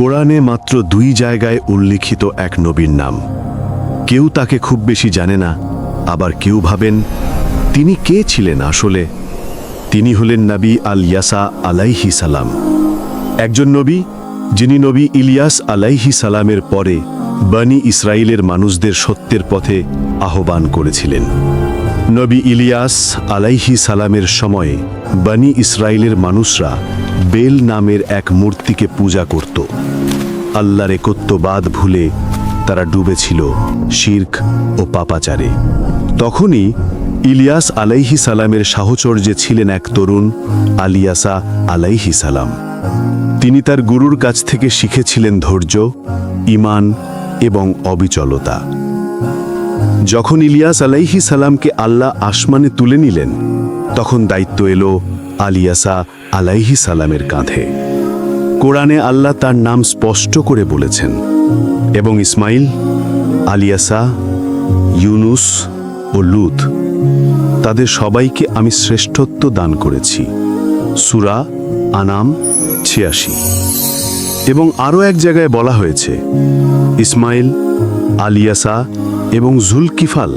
কোরআনে মাত্র দুই জায়গায় উল্লিখিত এক নবীর নাম। কেউ তাকে খুব বেশি জানে না, আবার কেউ ভাবেন, তিনি কে ছিলেন আসলে? তিনি হলেন নবী আল ইয়াসা আলাইহি সালাম। একজন নবী, যিনি নবী ইলিয়াস আলাইহি সালামের পরে বনি ইসরায়েলের মানুষদের সত্যের পথে আহ্বান করেছিলেন। নবী ইলিয়াস আলাইহি সালামের সময়ে বনি ইসরায়েলের মানুষরা বেল নামের এক মূর্তিকে পূজা করত। আল্লাহর একত্ববাদ ভুলে তারা ডুবেছিল শির্ক ও পাপাচারে। তখনই ইলিয়াস আলাইহি সালামের সাহচর্যে ছিলেন এক তরুণ, আলিয়াসা আলাইহি সালাম। তিনি তার গুরুর কাছ থেকে শিখেছিলেন ধৈর্য ইমান এবং অবিচলতা। যখন ইলিয়াস আলাইহি সালামকে আল্লাহ আসমানে তুলে নিলেন, তখন দায়িত্ব এলো আলিয়াসা আলাইহি সালামের কাঁধে। কোরআনে আল্লাহ তার নাম স্পষ্ট করে বলেছেন এবং ইসমাইল আলিয়াসা ইউনুস ও লুত, তাদের সবাইকে আমি শ্রেষ্ঠত্ব দান করেছি। সুরা আনাম ছিয়াশি। এবং আরও এক জায়গায় বলা হয়েছে, ইসমাইল আলিয়াসা এবং জুলকিফাল,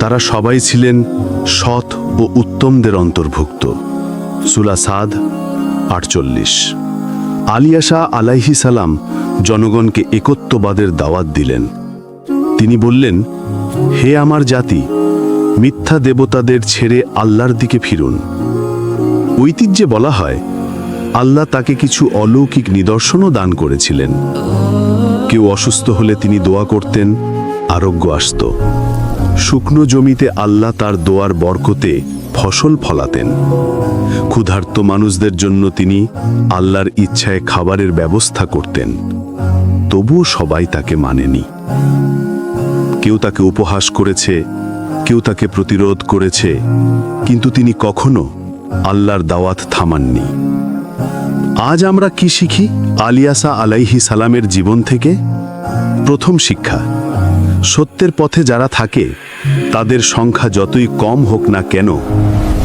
তারা সবাই ছিলেন সৎ ও উত্তমদের অন্তর্ভুক্ত। সুলা সাদ আটচল্লিশ। আলিয়াসা আলাইহি সালাম জনগণকে একত্ববাদের দাওয়াত দিলেন। তিনি বললেন, হে আমার জাতি, মিথ্যা দেবতাদের ছেড়ে আল্লাহর দিকে ফিরুন। ঐতিহ্যে বলা হয়, আল্লাহ তাকে কিছু অলৌকিক নিদর্শনও দান করেছিলেন। কেউ অসুস্থ হলে তিনি দোয়া করতেন, আরোগ্য আসত। শুকনো জমিতে আল্লাহ তার দোয়ার বরকতে ফসল ফলাতেন। ক্ষুধার্ত মানুষদের জন্য তিনি আল্লাহর ইচ্ছায় খাবারের ব্যবস্থা করতেন। তবুও সবাই তাকে মানেনি। কেউ তাকে উপহাস করেছে, কেউ তাকে প্রতিরোধ করেছে, কিন্তু তিনি কখনো আল্লাহর দাওয়াত থামাননি। আজ আমরা কি শিখি আলিয়াসা আলাইহি সালামের জীবন থেকে? প্রথম শিক্ষা সত্যের পথে যারা থাকে, তাদের সংখ্যা যতই কম হোক না কেন,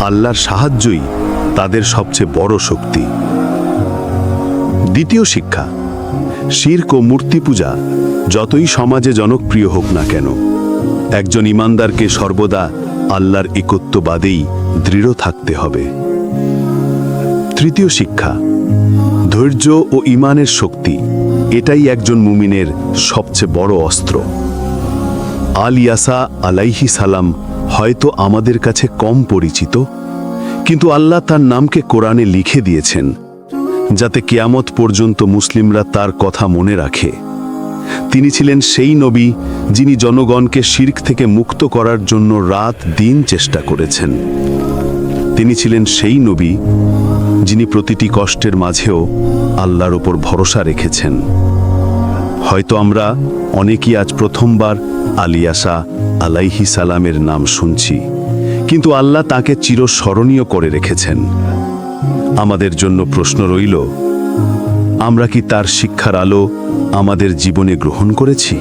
আল্লাহর সাহায্যই তাদের সবচেয়ে বড় শক্তি। দ্বিতীয় শিক্ষা, শির্ক ও মূর্তি পূজা যতই সমাজে জনপ্রিয় হোক না কেন, একজন ইমানদারকে সর্বদা আল্লাহর একত্ববাদেই দৃঢ় থাকতে হবে। তৃতীয় শিক্ষা, ধৈর্য ও ইমানের শক্তি, এটাই একজন মুমিনের সবচেয়ে বড় অস্ত্র। আল ইয়াসা আলাইহি সালাম হয়তো আমাদের কাছে কম পরিচিত, কিন্তু আল্লাহ তার নামকে কোরআনে লিখে দিয়েছেন, যাতে কেয়ামত পর্যন্ত মুসলিমরা তার কথা মনে রাখে। তিনি ছিলেন সেই নবী যিনি জনগণকে শির্ক থেকে মুক্ত করার জন্য রাত, দিন চেষ্টা করেছেন। তিনি ছিলেন সেই নবী যিনি প্রতিটি কষ্টের মাঝেও আল্লাহর ওপর ভরসা রেখেছেন। হয়তো আমরা অনেকেই আজ প্রথমবার আলিয়াসা আলাইহি সালামের নাম শুনছি। কিন্তু আল্লাহ তাকে চিরস্মরণীয় করে রেখেছেন। আমাদের জন্য প্রশ্ন রইল, আমরা কি তার শিক্ষার আলো আমাদের জীবনে গ্রহণ করেছি?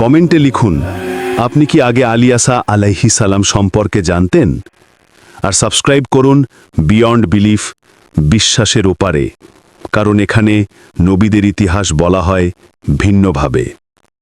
কমেন্টে লিখুন, আপনি কি আগে আলিয়াসা আলাইহি সালাম সম্পর্কে জানতেন? আর সাবস্ক্রাইব করুন বিয়ন্ড বিলিফ বিশ্বাসের ওপারে, কারণ এখানে নবীদের ইতিহাস বলা হয় ভিন্নভাবে।